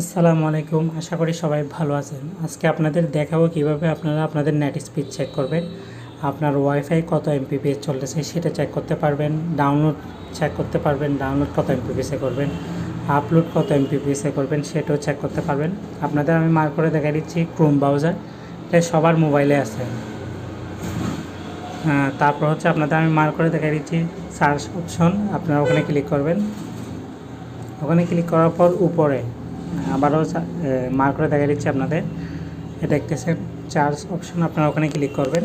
আসসালামু আলাইকুম আশা করি সবাই ভালো আছেন। আজকে আপনাদের দেখাবো কীভাবে আপনারা আপনাদের নেট স্পিড চেক করবেন। আপনার ওয়াইফাই কত এমপিপিএস চলতেছে সেটা চেক করতে পারবেন ডাউনলোড চেক করতে পারবেন ডাউনলোড কত এমপিপিএসে করবেন আপলোড কত এমপিপিএসে করবেন সেটাও চেক করতে পারবেন। আপনাদের আমি মার্ক করে দেখা দিচ্ছি ক্রোম ব্রাউজার এটা সবার মোবাইলে আছে। হ্যাঁ, তারপর হচ্ছে আপনাদের আমি মার্ক করে দেখা দিচ্ছি সার্চ অপশন আপনারা ওখানে ক্লিক করবেন। ওখানে ক্লিক করার পর উপরে আবারও মার্ক করে দেখা দিচ্ছি আপনাদের। দেখতেছেন চার্জ অপশন আপনারা ওখানে ক্লিক করবেন।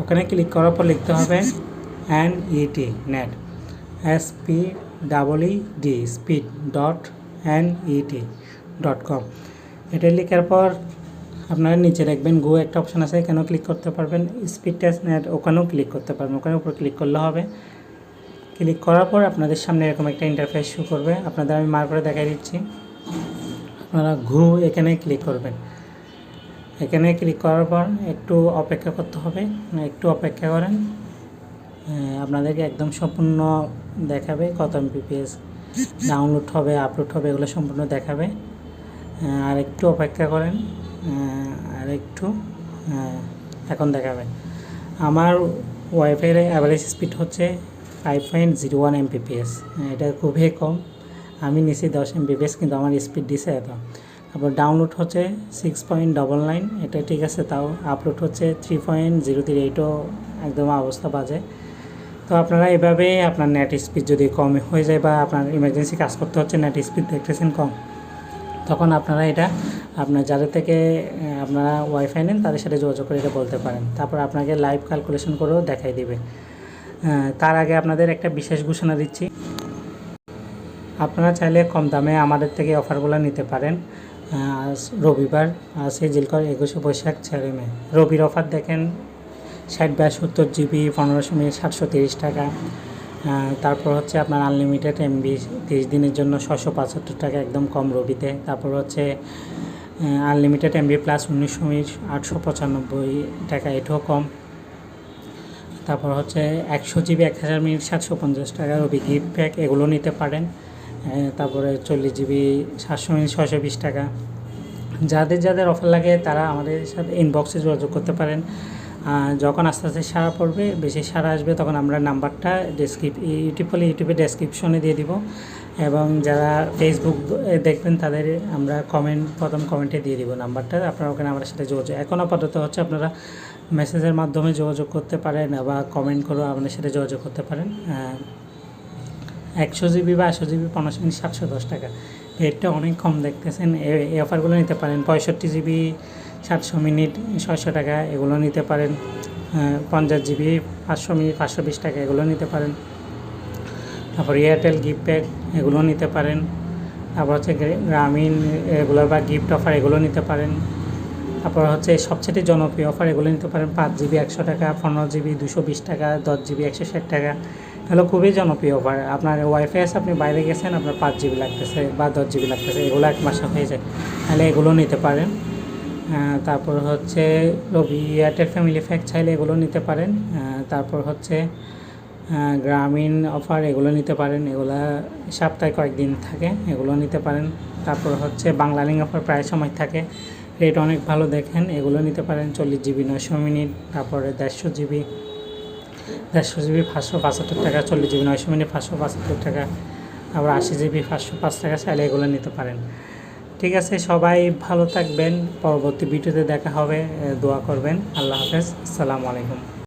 ওখানে ক্লিক করার পর লিখতে হবে N E T net S P double E D speed dot N E T dot com এটা লেখার পর আপনারা নিচে দেখবেন গো একটা অপশন আছে, এখানেও ক্লিক করতে পারবেন। স্পিড টেস্ট নেট ওখানেও ক্লিক করতে পারবেন। ওখানে উপর ক্লিক করলে হবে। ক্লিক করার পর আপনাদের সামনে এরকম একটা ইন্টারফেস শো করবে। আপনাদের আমি মার্ক করে দেখাই দিচ্ছি। আপনারা ঘু এখানে ক্লিক করবেন। এখানে ক্লিক করার পর একটু অপেক্ষা করতে হবে। একটু অপেক্ষা করেন। আপনাদেরকে একদম সম্পূর্ণ দেখাবে কত এমপিপিএস ডাউনলোড হবে আপলোড হবে, এগুলো সম্পূর্ণ দেখাবে। আর একটু অপেক্ষা করেন। আর একটু এখন দেখাবে। আমার ওয়াইফাইয়ের অ্যাভারেজ স্পিড হচ্ছে five point zero one MPPS এটা খুবই কম। আমি নিছি দশ এমবিপিএস কিন্তু আমার স্পিড দিছে এত। তারপর ডাউনলোড হচ্ছে সিক্স পয়েন্ট ডবল নাইন এটা ঠিক আছে, তাও আপলোড হচ্ছে থ্রি পয়েন্ট জিরো থ্রি এইটও একদম অবস্থা বাজে। তো আপনারা এভাবে আপনার নেট স্পিড যদি কম হয়ে যায় বা আপনার ইমার্জেন্সি কাজ করতে হচ্ছে নেট স্পিড দেখতেছেন কম, তখন আপনারা এটা আপনার যাদের থেকে আপনারা ওয়াইফাই নেন, তাদের সাথে যোগাযোগ করে এটা বলতে পারেন। তারপর আপনাকে লাইভ ক্যালকুলেশন করেও দেখাই দিবে। তার আগে আপনাদের একটা বিশেষ ঘোষণা দিচ্ছি। আপনারা চাইলে কম দামে আমাদের থেকে অফারগুলো নিতে পারেন। রবিবার আছে জিলকর একুশে বৈশাখ, ছেড়ে মে। রবির অফার দেখেন, ষাট বাই সত্তর জিবি, পনেরোশো মিনিট, সাতশো তিরিশ টাকা। তারপর হচ্ছে আপনার আনলিমিটেড এমবি, তিরিশ দিনের জন্য ছশো পঁচাত্তর টাকা একদম কম রবিতে। তারপর হচ্ছে আনলিমিটেড এমবি প্লাস উনিশশো মিনিট, আটশো পঁচানব্বই টাকা, এটাও কম। তারপর হচ্ছে একশো জিবি, এক হাজার মিনিট, সাতশো পঞ্চাশ টাকা রবি গিফট প্যাক, এগুলো নিতে পারেন। তারপরে চল্লিশ জিবি, সাতশো মিনিট ছশো বিশ টাকা। যাদের যাদের অফার লাগে, তারা আমাদের সাথে ইনবক্সে যোগাযোগ করতে পারেন। যখন আস্তে আস্তে সারা পড়বে, বেশি সারা আসবে, তখন আমরা নাম্বারটা ডেসক্রিপ ইউটিউব হলে ইউটিউবে ডেসক্রিপশনে দিয়ে দিব। এবং যারা ফেসবুক দেখবেন, তাদের আমরা কমেন্ট প্রথম কমেন্টে দিয়ে দিব নাম্বারটা। আপনারা ওখানে আমাদের সাথে যোগাযোগ এখন আপাতত হচ্ছে আপনারা মেসেজের মাধ্যমে যোগাযোগ করতে পারেন, বা কমেন্ট করেও আপনার সাথে যোগাযোগ করতে পারেন। একশো জিবি বা একশো জিবি, পনেরোশো মিনিট সাতশো, দশ টাকা। রেটটা অনেক কম দেখতেছেন। এই অফারগুলো নিতে পারেন। পঁয়ষট্টি জিবি, সাতশো মিনিট, ছয়শো টাকা, এগুলো নিতে পারেন। পঞ্চাশ জিবি, পাঁচশো মিনিট, পাঁচশো বিশ টাকা, এগুলো নিতে পারেন। তারপর এয়ারটেল গিফট প্যাক এগুলো নিতে পারেন। তারপর হচ্ছে গ্রামীণ এগুলো বা গিফট অফার এগুলো নিতে পারেন। তারপর হচ্ছে সবচেয়ে জনপ্রিয় অফার এগুলো নিতে পারেন। পাঁচ জিবি একশো টাকা, পনেরো জিবি দুশো বিশ টাকা, দশ জিবি একশো ষাট টাকা। এগুলো খুবই জনপ্রিয় অফার আপনার ওয়াইফাই আছে, আপনি বাইরে গেছেন, আপনার পাঁচ জিবি লাগতেছে বা দশ জিবি লাগতেছে, এগুলো এক মাসে হয়ে যায়। তাহলে এগুলো নিতে পারেন। তারপর হচ্ছে রবি এয়ারটেল ফ্যামিলি ফ্যাক চাইলে এগুলো নিতে পারেন। তারপর হচ্ছে গ্রামীণ অফার এগুলো নিতে পারেন। এগুলা সপ্তাহে কয়েকদিন থাকে, এগুলো নিতে পারেন। তারপর হচ্ছে বাংলা লিঙ্ক অফার প্রায় সময় থাকে। রেট অনেক ভালো দেখেন, এগুলো নিতে পারেন চল্লিশ জিবি নয়শো মিনিট, তারপরে দেড়শো জিবি দেড়শো জিবি, পাঁচশো পঁচাত্তর টাকা, চল্লিশ জিবি, নয়শো মিনিট পাঁচশো পঁচাত্তর টাকা, আবার আশি জিবি, পাঁচশো পাঁচ টাকা চাইলে এগুলো নিতে পারেন। ঠিক আছে, সবাই ভালো থাকবেন। পরবর্তী ভিডিওতে দেখা হবে। দোয়া করবেন। আল্লাহ হাফেজ। আসসালামু আলাইকুম।